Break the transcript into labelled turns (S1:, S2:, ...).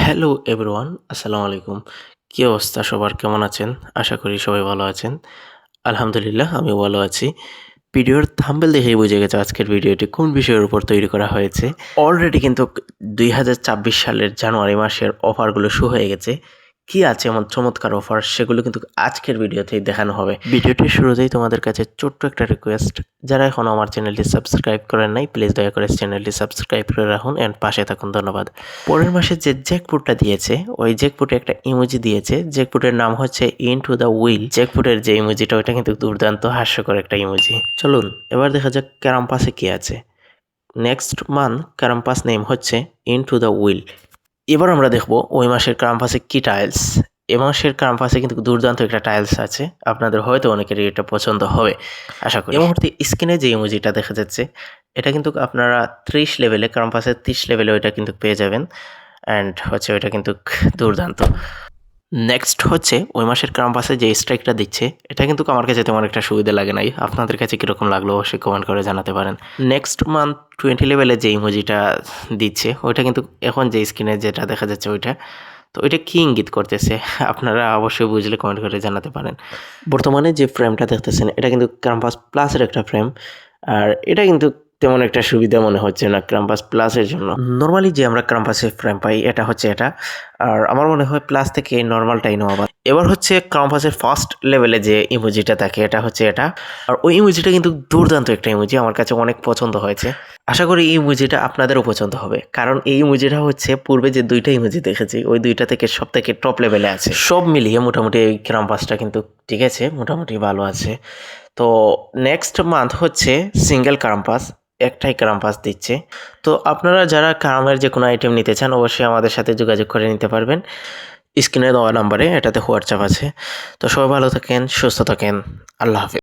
S1: Hello everyone আসসালামু আলাইকুম কী অবস্থা সবার? কেমন আছেন? আশা করি সবাই ভালো আছেন। আলহামদুলিল্লাহ আমি ভালো আছি। ভিডিওর থাম্বেল দেখেই বুঝে গেছে আজকের ভিডিওটি কোন বিষয়ের উপর তৈরি করা হয়েছে। অলরেডি কিন্তু দুই হাজার ছাব্বিশ সালের জানুয়ারি মাসের অফারগুলো শুরু হয়ে গেছে। কি আছে এমন চমৎকার অফার সেগুলো কিন্তু আজকের ভিডিওতেই দেখানো হবে। ভিডিওটির শুরুতেই তোমাদের কাছে ছোট্ট একটা রিকোয়েস্ট যারা এখনও আমার চ্যানেলটি সাবস্ক্রাইব করেন নাই প্লিজ দয়া করে চ্যানেলটি সাবস্ক্রাইব করে রাখুন অ্যান্ড পাশে থাকুন। ধন্যবাদ। পরের মাসে যে জ্যাকপুটটা দিয়েছে, ওই জ্যাকপুটে একটা ইমোজি দিয়েছে। জ্যাকপুটের নাম হচ্ছে ইন টু দ্য উইল জ্যাকপুটের যে ইমোজিটা ওইটা কিন্তু দুর্দান্ত, হাস্যকর একটা ইমোজি চলুন, এবার দেখা যাক ক্যারাম্পাসে কি আছে। নেক্সট মান্থ ক্যারাম্পাস নেম হচ্ছে ইন টু দ্য উইল এবার আমরা দেখব ওই মাসের ক্যাম্পাসে কি টাইলস এ মাসের ক্যাম্পাসে কিন্তু দুর্দান্ত একটা টাইলস আছে। আপনাদের হয়তো অনেকেরই এটা পছন্দ হবে, আশা করি। এই মুহূর্তে স্ক্রিনে যে ইমোজিটা দেখা যাচ্ছে, এটা কিন্তু আপনারা ত্রিশ লেভেলে ক্যাম্পাসের ত্রিশ লেভেলে ওইটা কিন্তু পেয়ে যাবেন। অ্যান্ড হচ্ছে ওইটা কিন্তু দুর্দান্ত। নেক্সট হচ্ছে ওই মাসের ক্যাম্পাসে যে স্ট্রাইকটা দিচ্ছে, এটা কিন্তু আমার কাছে তেমন একটা সুবিধা লাগে নাই। আপনাদের কাছে কীরকম লাগল অবশ্যই কমেন্ট করে জানাতে পারেন। নেক্সট মান্থ টোয়েন্টি লেভেলে যে ইমোজিটা দিচ্ছে, ওইটা কিন্তু এখন যে স্ক্রিনে যেটা দেখা যাচ্ছে ওইটা, তো ওইটা কী ইঙ্গিত করতেছে, আপনারা অবশ্যই বুঝলে কমেন্ট করে জানাতে পারেন। বর্তমানে যে ফ্রেমটা দেখতেছেন, এটা কিন্তু ক্যাম্পাস প্লাসের একটা ফ্রেম আর এটা কিন্তু তেমন একটা সুবিধা মনে হচ্ছে না ক্রাম্পাস প্লাসের জন্য। নর্মালি যে আমরা ক্রাম্পাসের ফ্রেম পাই, এটা হচ্ছে এটা। আর আমার মনে হয় প্লাস থেকে নর্মালটাই নেওয়া এবার হচ্ছে ক্রাম্পাসের ফার্স্ট লেভেলে যে ইমোজিটা থাকে, এটা হচ্ছে এটা। আর ওই ইমোজিটা কিন্তু দুর্দান্ত একটা ইমোজি আমার কাছে অনেক পছন্দ হয়েছে। আশা করি এই ইমোজিটা আপনাদেরও পছন্দ হবে। কারণ এই ইমোজিটা হচ্ছে পূর্বে যে দুইটা ইমোজি দেখেছি, ওই দুইটা থেকে সব থেকে টপ লেভেলে আছে। সব মিলিয়ে মোটামুটি এই ক্রাম্পাসটা কিন্তু ঠিক আছে, মোটামুটি ভালো আছে। তো নেক্সট মান্থ হচ্ছে সিঙ্গেল ক্রাম্পাস একটাই ক্রাম্পাস দিচ্ছে। তো আপনারা যারা ক্রামের যে কোনো আইটেম নিতে চান, অবশ্যই আমাদের সাথে যোগাযোগ করে নিতে পারবেন। স্ক্রিনে দেওয়া নাম্বারে এটাতে হোয়াটসঅ্যাপ আছে। তো সবাই ভালো থাকেন, সুস্থ থাকেন। আল্লাহ হাফিজ।